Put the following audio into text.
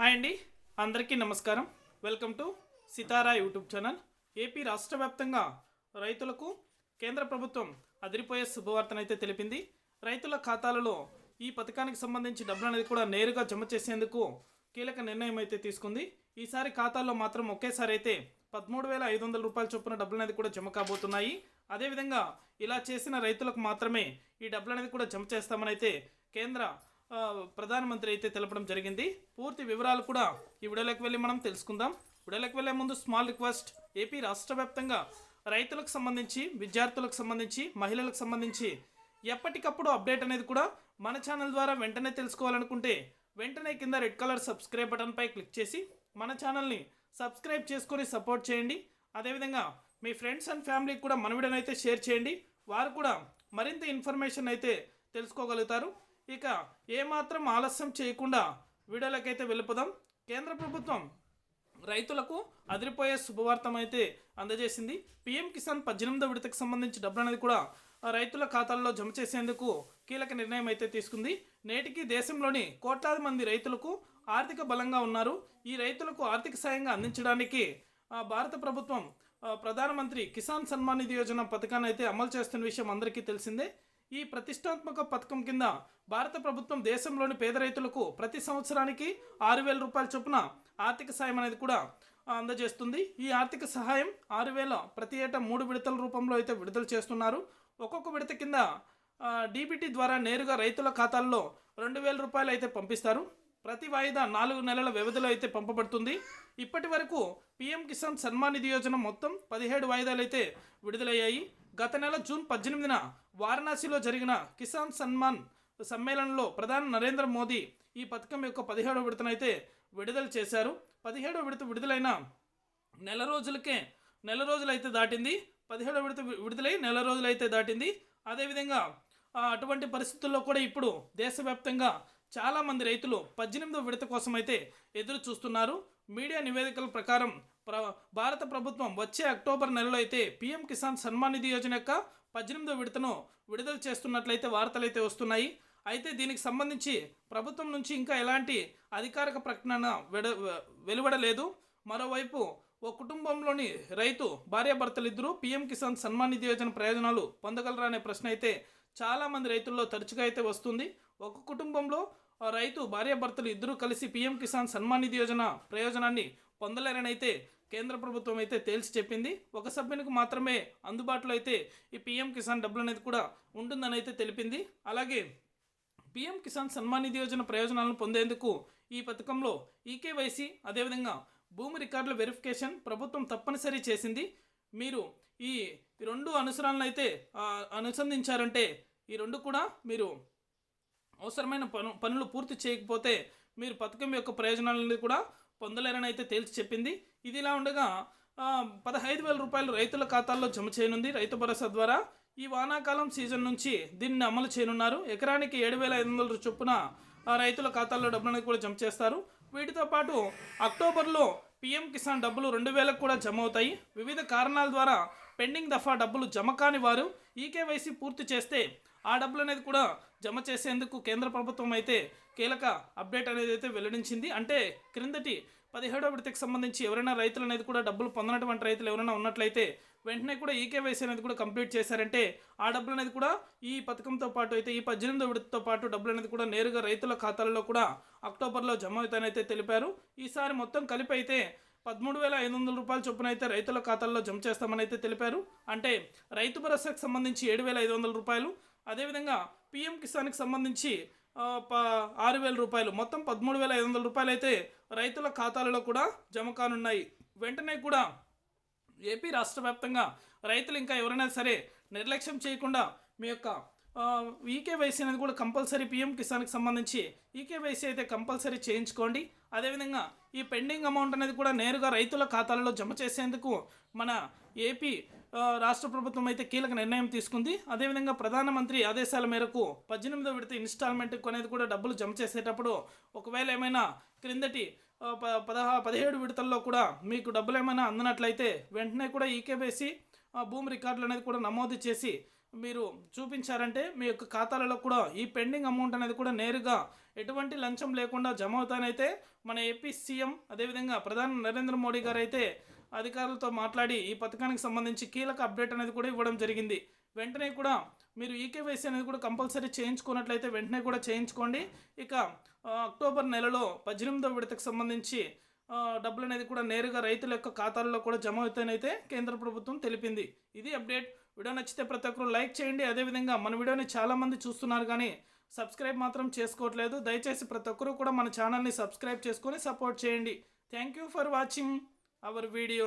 Hi అండి. అందరికీ నమస్కారం. Welcome to Sitara YouTube channel. AP రాష్ట్ర వ్యాప్తంగా రైతులకు కేంద్ర ప్రభుత్వం అదిరిపోయే శుభవార్తనైతే తెలిపింది. రైతుల ఖాతాలలో ఈ పథకానికి సంబంధించి డబ్బులు అనేది కూడా నేరుగా జమ చేసేందుకు కీలక నిర్ణయం అయితే తీసుకుంది. ఈసారి ఖాతాల్లో మాత్రం ఒకేసారి అయితే పదమూడు వేల ఐదు వందల రూపాయల చొప్పున డబ్బులు అనేది కూడా జమ కాబోతున్నాయి. అదేవిధంగా ఇలా చేసిన రైతులకు మాత్రమే ఈ డబ్బులు అనేది కూడా జమ చేస్తామని అయితే కేంద్ర ప్రధానమంత్రి అయితే తెలపడం జరిగింది. పూర్తి వివరాలు కూడా ఈ వీడియోలోకి వెళ్ళి మనం తెలుసుకుందాం. వీడియోలోకి వెళ్ళే ముందు స్మాల్ రిక్వెస్ట్ ఏపీ రాష్ట్ర వ్యాప్తంగా రైతులకు సంబంధించి విద్యార్థులకు సంబంధించి మహిళలకు సంబంధించి ఎప్పటికప్పుడు అప్డేట్ అనేది కూడా మన ఛానల్ ద్వారా వెంటనే తెలుసుకోవాలనుకుంటే వెంటనే కింద రెడ్ కలర్ సబ్స్క్రైబ్ బటన్పై క్లిక్ చేసి మన ఛానల్ని సబ్స్క్రైబ్ చేసుకొని సపోర్ట్ చేయండి. అదేవిధంగా మీ ఫ్రెండ్స్ అండ్ ఫ్యామిలీకి కూడా మన వీడియోనైతే షేర్ చేయండి. వారు కూడా మరింత ఇన్ఫర్మేషన్ అయితే తెలుసుకోగలుగుతారు. ఇక ఏమాత్రం ఆలస్యం చేయకుండా వీడియోలకైతే వెళ్ళిపోదాం. కేంద్ర ప్రభుత్వం రైతులకు అదిరిపోయే శుభవార్తం అయితే అందజేసింది. పీఎం కిసాన్ పద్దెనిమిదో విడతకు సంబంధించి డబ్బులు అనేది కూడా రైతుల ఖాతాల్లో జమ చేసేందుకు కీలక నిర్ణయం అయితే తీసుకుంది. నేటికి దేశంలోని కోట్లాది మంది రైతులకు ఆర్థిక బలంగా ఉన్నారు. ఈ రైతులకు ఆర్థిక సాయంగా అందించడానికి భారత ప్రభుత్వం ప్రధానమంత్రి కిసాన్ సన్మాన్ నిధి యోజన పథకాన్ని అయితే అమలు చేస్తున్న విషయం అందరికీ తెలిసిందే. ఈ ప్రతిష్టాత్మక పథకం కింద భారత ప్రభుత్వం దేశంలోని పేద రైతులకు ప్రతి సంవత్సరానికి ఆరు వేల రూపాయల చొప్పున ఆర్థిక సాయం అనేది కూడా అందజేస్తుంది. ఈ ఆర్థిక సహాయం ఆరు వేల ప్రతి ఏటా మూడు విడతల రూపంలో అయితే విడుదల చేస్తున్నారు. ఒక్కొక్క విడత కింద డీబీటీ ద్వారా నేరుగా రైతుల ఖాతాల్లో రెండు వేల రూపాయలు అయితే పంపిస్తారు. ప్రతి వాయిదా నాలుగు నెలల వ్యవధిలో అయితే పంపబడుతుంది. ఇప్పటి వరకు పీఎం కిసాన్ సన్మాన్ నిధి యోజన మొత్తం పదిహేడు వాయిదాలు అయితే విడుదలయ్యాయి. గత నెల జూన్ పద్దెనిమిదిన వారణాసిలో జరిగిన కిసాన్ సన్మాన్ సమ్మేళనంలో ప్రధాని నరేంద్ర మోదీ ఈ పథకం యొక్క పదిహేడవ విడతనైతే విడుదల చేశారు. పదిహేడవ విడత విడుదలైన నెల రోజులకే నెల రోజులైతే దాటింది. పదిహేడవ విడత విడుదలై నెల రోజులైతే దాటింది. అదేవిధంగా అటువంటి పరిస్థితుల్లో కూడా ఇప్పుడు దేశవ్యాప్తంగా చాలామంది రైతులు పద్దెనిమిదవ విడత కోసం అయితే ఎదురు చూస్తున్నారు మీడియా నివేదికల ప్రకారం ప్ర భారత ప్రభుత్వం వచ్చే అక్టోబర్ నెలలో అయితే పీఎం కిసాన్ సన్మాన్ నిధి యోజన యొక్క పద్దెనిమిదో విడతను విడుదల చేస్తున్నట్లయితే వార్తలు అయితే వస్తున్నాయి. అయితే దీనికి సంబంధించి ప్రభుత్వం నుంచి ఇంకా ఎలాంటి అధికారిక ప్రకటన వెడ వెలువడలేదు. మరోవైపు ఓ కుటుంబంలోని రైతు భార్యాభర్తలు ఇద్దరు పీఎం కిసాన్ సన్మాన్ నిధి యోజన ప్రయోజనాలు పొందగలరా అనే ప్రశ్న అయితే చాలామంది రైతుల్లో తరచుగా అయితే వస్తుంది. ఒక కుటుంబంలో రైతు భార్యాభర్తలు ఇద్దరూ కలిసి పీఎం కిసాన్ సన్మాన్ నిధి యోజన ప్రయోజనాన్ని పొందలేరని అయితే కేంద్ర ప్రభుత్వం అయితే తేల్చి చెప్పింది. ఒక సభ్యునికి మాత్రమే అందుబాటులో అయితే ఈ పీఎం కిసాన్ డబ్బులు అనేది కూడా ఉంటుందని అయితే తెలిపింది. అలాగే పీఎం కిసాన్ సన్మాన్ నిధి యోజన ప్రయోజనాలను పొందేందుకు ఈ పథకంలో ఈకేవైసీ అదేవిధంగా భూమి రికార్డుల వెరిఫికేషన్ ప్రభుత్వం తప్పనిసరి చేసింది. మీరు ఈ రెండు అనుసరాలను అయితే అనుసంధించారంటే ఈ రెండు కూడా మీరు అవసరమైన పను పనులు పూర్తి చేయకపోతే మీరు పథకం యొక్క ప్రయోజనాలను కూడా పొందలేరని అయితే తేల్చి చెప్పింది. ఇది ఇలా ఉండగా పదహైదు వేల రూపాయలు రైతుల ఖాతాల్లో జమ చేయనుంది. రైతు భరోసా ద్వారా ఈ వానాకాలం సీజన్ నుంచి దీన్ని అమలు చేయనున్నారు. ఎకరానికి ఏడు వేల ఐదు వందల చొప్పున రైతుల ఖాతాల్లో డబ్బులను కూడా జమ చేస్తారు. వీటితో పాటు అక్టోబర్లో పీఎం కిసాన్ డబ్బులు రెండు వేలకు కూడా జమ అవుతాయి. వివిధ కారణాల ద్వారా పెండింగ్ దఫా డబ్బులు జమ కాని వారు ఈకేవైసీ పూర్తి చేస్తే ఆ డబ్బులు అనేది కూడా జమ చేసేందుకు కేంద్ర ప్రభుత్వం అయితే కీలక అప్డేట్ అనేది అయితే వెల్లడించింది. అంటే క్రిందటి పదిహేడో విడతకు సంబంధించి ఎవరైనా రైతులు అనేది కూడా డబ్బులు పొందనటువంటి రైతులు ఎవరైనా ఉన్నట్లయితే వెంటనే కూడా ఈకేవైసీ అనేది కూడా కంప్లీట్ చేశారంటే ఆ డబ్బులు అనేది కూడా ఈ పథకంతో పాటు అయితే ఈ పద్దెనిమిదో విడతతో పాటు డబ్బులు అనేది కూడా నేరుగా రైతుల ఖాతాలలో కూడా అక్టోబర్లో జమ అవుతాయని అయితే తెలిపారు. ఈసారి మొత్తం కలిపి అయితే పదమూడు వేల ఐదు వందల రూపాయల చొప్పున అయితే రైతుల ఖాతాల్లో జమ చేస్తామని అయితే తెలిపారు. అంటే రైతు భరోసాకు సంబంధించి ఏడు వేల ఐదు వందల రూపాయలు అదేవిధంగా పీఎం కిసాన్కి సంబంధించి ప ఆరు వేల రూపాయలు మొత్తం పదమూడు వేల ఐదు వందల రూపాయలు అయితే రైతుల ఖాతాలలో కూడా జమ కానున్నాయి. వెంటనే కూడా ఏపీ రాష్ట్ర వ్యాప్తంగా రైతులు ఇంకా ఎవరైనా సరే నిర్లక్ష్యం చేయకుండా మీ యొక్క ఈకేవైసీ అనేది కూడా కంపల్సరీ పీఎం కిసాన్కి సంబంధించి ఈకేవైసీ అయితే కంపల్సరీ చేయించుకోండి. అదేవిధంగా ఈ పెండింగ్ అమౌంట్ అనేది కూడా నేరుగా రైతుల ఖాతాలలో జమ చేసేందుకు మన ఏపీ రాష్ట్ర ప్రభుత్వం అయితే కీలక నిర్ణయం తీసుకుంది. అదేవిధంగా ప్రధానమంత్రి ఆదేశాల మేరకు పద్దెనిమిదో విడత ఇన్స్టాల్మెంట్ అనేది కూడా డబ్బులు జమ చేసేటప్పుడు ఒకవేళ ఏమైనా క్రిందటి పదహా పదిహేడు విడతల్లో కూడా మీకు డబ్బులు ఏమైనా అందినట్లయితే వెంటనే కూడా ఈకేబేసి భూమి రికార్డులు అనేది కూడా నమోదు చేసి మీరు చూపించారంటే మీ యొక్క ఖాతాలలో కూడా ఈ పెండింగ్ అమౌంట్ అనేది కూడా నేరుగా ఎటువంటి లంచం లేకుండా జమ అవుతానైతే మన ఏపీ సీఎం అదేవిధంగా ప్రధాని నరేంద్ర మోడీ గారు అయితే అధికారులతో మాట్లాడి ఈ పథకానికి సంబంధించి కీలక అప్డేట్ అనేది కూడా ఇవ్వడం జరిగింది. వెంటనే కూడా మీరు ఈకేవైసీ అనేది కూడా కంపల్సరీ చేయించుకున్నట్లయితే వెంటనే కూడా చేయించుకోండి. ఇక అక్టోబర్ నెలలో పద్దెనిమిదో విడతకు సంబంధించి డబ్బులు అనేది కూడా నేరుగా రైతుల యొక్క ఖాతాల్లో కూడా జమ అవుతానైతే కేంద్ర ప్రభుత్వం తెలిపింది. ఇది అప్డేట్. వీడియో నచ్చితే ప్రతి ఒక్కరు లైక్ చేయండి. అదేవిధంగా మన వీడియోని చాలామంది చూస్తున్నారు కానీ సబ్స్క్రైబ్ మాత్రం చేసుకోవట్లేదు. దయచేసి ప్రతి ఒక్కరూ కూడా మన ఛానల్ని సబ్స్క్రైబ్ చేసుకొని సపోర్ట్ చేయండి. Thank you for watching. Our video